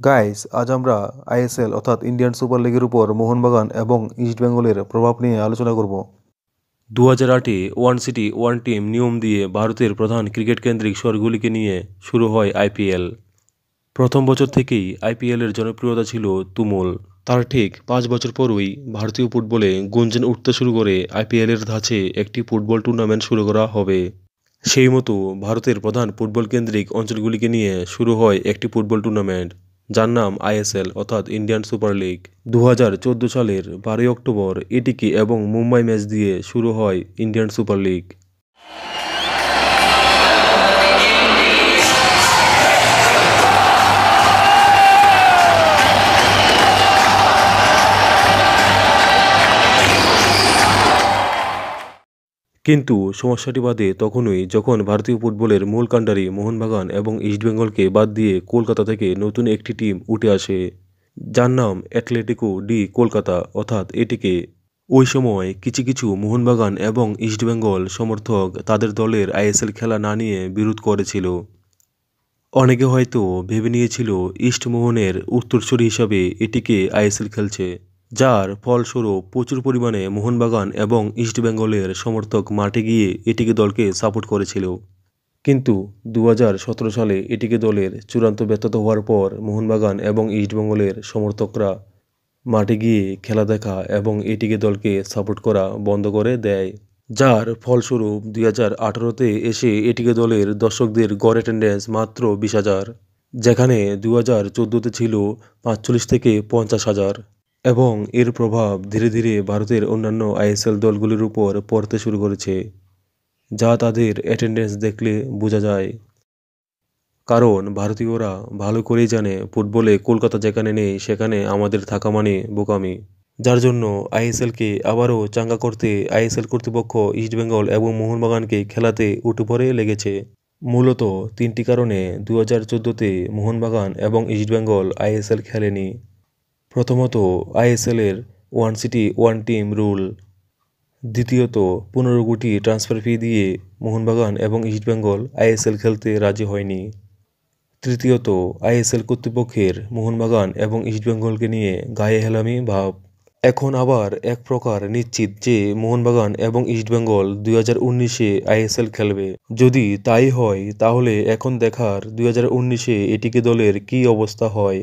Guys আজ আমরা ISL অর্থাৎ ইন্ডিয়ান সুপার লিগের উপর মোহনবাগান এবং ইস্টবেঙ্গলের প্রভাব নিয়ে আলোচনা করব। দু হাজার আটে ওয়ান সিটি ওয়ান টিম নিয়ম দিয়ে ভারতের প্রধান ক্রিকেট কেন্দ্রিক শহরগুলিকে নিয়ে শুরু হয় আইপিএল প্রথম বছর থেকেই আইপিএলের জনপ্রিয়তা ছিল তুমুল। তার ঠিক পাঁচ বছর পরই ভারতীয় ফুটবলে গুঞ্জন উঠতে শুরু করে আইপিএলের ধাঁচে একটি ফুটবল টুর্নামেন্ট শুরু করা হবে। সেই মতো ভারতের প্রধান ফুটবল কেন্দ্রিক অঞ্চলগুলিকে নিয়ে শুরু হয় একটি ফুটবল টুর্নামেন্ট। যার নাম আইএসএল, অর্থাৎ ইন্ডিয়ান সুপার লিগ। দু হাজার চোদ্দ সালের বারোই অক্টোবর এটিকে এবং মুম্বাই ম্যাচ দিয়ে শুরু হয় ইন্ডিয়ান সুপার লিগ। কিন্তু সমস্যাটি বাদে তখনই যখন ভারতীয় ফুটবলের মূল কাণ্ডারি মোহনবাগান এবং ইস্টবেঙ্গলকে বাদ দিয়ে কলকাতা থেকে নতুন একটি টিম উঠে আসে, যার নাম অ্যাথলেটিকো ডি কলকাতা। অর্থাৎ এটিকে ওই সময় কিছু কিছু মোহনবাগান এবং ইস্টবেঙ্গল সমর্থক তাদের দলের আইএসএল খেলা না নিয়ে বিরোধ করেছিল। অনেকে হয়তো ভেবে নিয়েছিল ইস্টমোহনের উত্তরসূরি হিসাবে এটিকে আইএসএল খেলছে। যার ফলস্বরূপ প্রচুর পরিমাণে মোহনবাগান এবং ইস্টবেঙ্গলের সমর্থক মাঠে গিয়ে এটিকে দলকে সাপোর্ট করেছিল। কিন্তু দু হাজার সতেরো সালে এটিকে দলের চূড়ান্ত ব্যর্থতা হওয়ার পর মোহনবাগান এবং ইস্টবেঙ্গলের সমর্থকরা মাঠে গিয়ে খেলা দেখা এবং এটিকে দলকে সাপোর্ট করা বন্ধ করে দেয়। যার ফলস্বরূপ দুই হাজার আঠারোতে এসে এটিকে দলের দর্শকদের গড় অ্যাটেন্ডেন্স মাত্র বিশ হাজার, যেখানে দু হাজার চোদ্দোতে ছিল পাঁচচল্লিশ থেকে পঞ্চাশ হাজার। এবং এর প্রভাব ধীরে ধীরে ভারতের অন্যান্য আইএসএল দলগুলির উপর পড়তে শুরু করেছে, যা তাদের অ্যাটেন্ডেন্স দেখলে বোঝা যায়। কারণ ভারতীয়রা ভালো করেই জানে ফুটবলে কলকাতা যেখানে নেই সেখানে আমাদের থাকা মানে বোকামি। যার জন্য আইএসএলকে আবারও চাঙ্গা করতে আইএসএল কর্তৃপক্ষ ইস্টবেঙ্গল এবং মোহনবাগানকে খেলাতে উঠে পড়ে লেগেছে। মূলত তিনটি কারণে দু হাজার চোদ্দোতে মোহনবাগান এবং ইস্টবেঙ্গল আইএসএল খেলেনি। প্রথমত আইএসএলের one city, one team rule. দ্বিতীয়ত, পনেরো কোটি ট্রান্সফার ফি দিয়ে মোহনবাগান এবং ইস্টবেঙ্গল আইএসএল খেলতে রাজি হয়নি। তৃতীয়ত, আইএসএল কর্তৃপক্ষের মোহনবাগান এবং ইস্টবেঙ্গলকে নিয়ে গায়ে হেলামি ভাব। এখন আবার এক প্রকার নিশ্চিত যে মোহনবাগান এবং ইস্টবেঙ্গল দুই হাজার উনিশে আইএসএল খেলবে। যদি তাই হয়, তাহলে এখন দেখার দুই হাজার উনিশে এটিকে দলের কী অবস্থা হয়?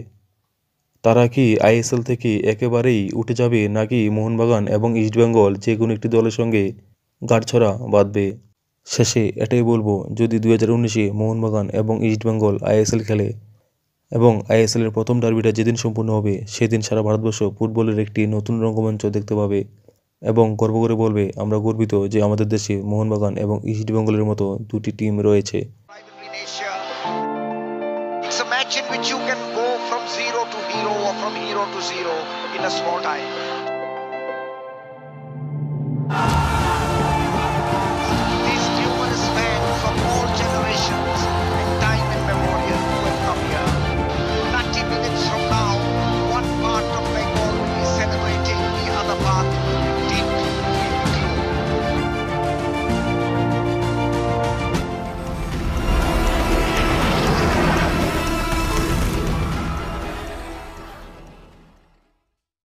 তারা কি আইএসএল থেকে একেবারেই উঠে যাবে নাকি মোহনবাগান এবং ইস্টবেঙ্গল যে কোনো একটি দলের সঙ্গে গাঁটছড়া বাঁধবে? শেষে এটাই বলব, যদি দু হাজার উনিশে মোহনবাগান এবং ইস্টবেঙ্গল আইএসএল খেলে এবং আইএসএলের প্রথম ডার্বিটা যেদিন সম্পূর্ণ হবে, সেদিন সারা ভারতবর্ষ ফুটবলের একটি নতুন রঙ্গমঞ্চ দেখতে পাবে এবং গর্ব করে বলবে, আমরা গর্বিত যে আমাদের দেশে মোহনবাগান এবং ইস্টবেঙ্গলের মতো দুটি টিম রয়েছে। Match in which you can go from zero to hero or from hero to zero in a small time.